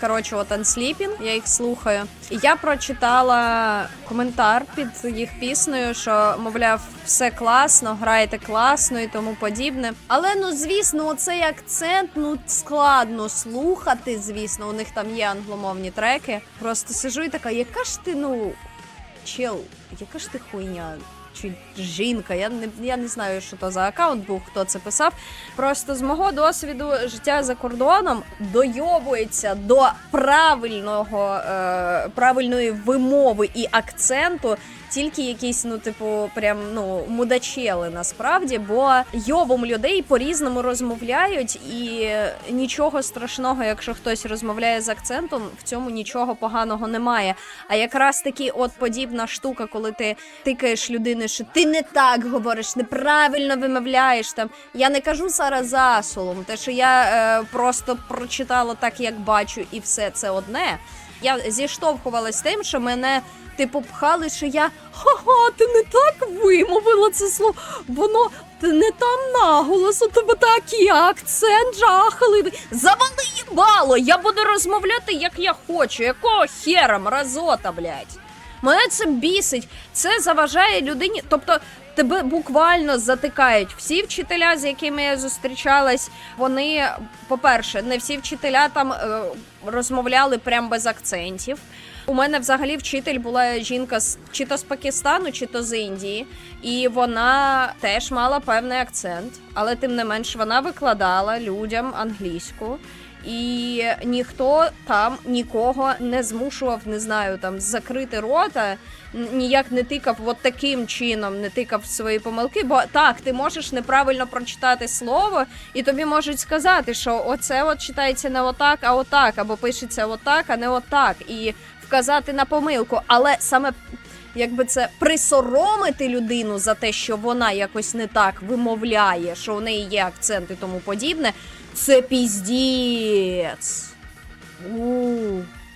Коротше, от Unsleeping, я їх слухаю. І я прочитала коментар під їх піснею, що мовляв, все класно, граєте класно і тому подібне. Але ну звісно, цей акцент ну складно слухати. Звісно, у них там є англомовні треки. Просто сижу і така, яка ж ти ну чел, яка ж ти хуйня? Чи жінка, я не я не знаю, що то за аккаунт був, хто це писав. Просто з мого досвіду життя за кордоном дойовується до правильного е, правильної вимови і акценту. Тільки якісь, ну, типу, прям ну мудачели насправді, бо йовом людей по-різному розмовляють, і нічого страшного, якщо хтось розмовляє з акцентом, в цьому нічого поганого немає. А якраз таки, от подібна штука, коли ти тикаєш людини, що ти не так говориш, неправильно вимовляєш там. Я не кажу зараз засолом, те, що я е, просто прочитала так, як бачу, і все це одне. Я зіштовхувалась з тим, що мене типу пхали, що я ха-ха, ти не так вимовила це слово. Воно ти не там наголос, у тебе такий акцент жахливий. Завали їбало! Я буду розмовляти, як я хочу. Якого хера, мразота, блядь? Мене це бісить. Це заважає людині. Тобто тебе буквально затикають. Всі вчителя, з якими я зустрічалась, вони, по-перше, не всі вчителя там е, розмовляли прям без акцентів. У мене взагалі вчитель була жінка з чи то з Пакистану, чи то з Індії, і вона теж мала певний акцент, але тим не менш вона викладала людям англійську. І ніхто там нікого не змушував, не знаю, там закрити рота, ніяк не тикав от таким чином, не тикав свої помилки. Бо так, ти можеш неправильно прочитати слово, і тобі можуть сказати, що оце от читається не отак, а отак, або пишеться отак, а не отак, і вказати на помилку. Але саме якби це присоромити людину за те, що вона якось не так вимовляє, що у неї є акцент і тому подібне. Це піздець. У.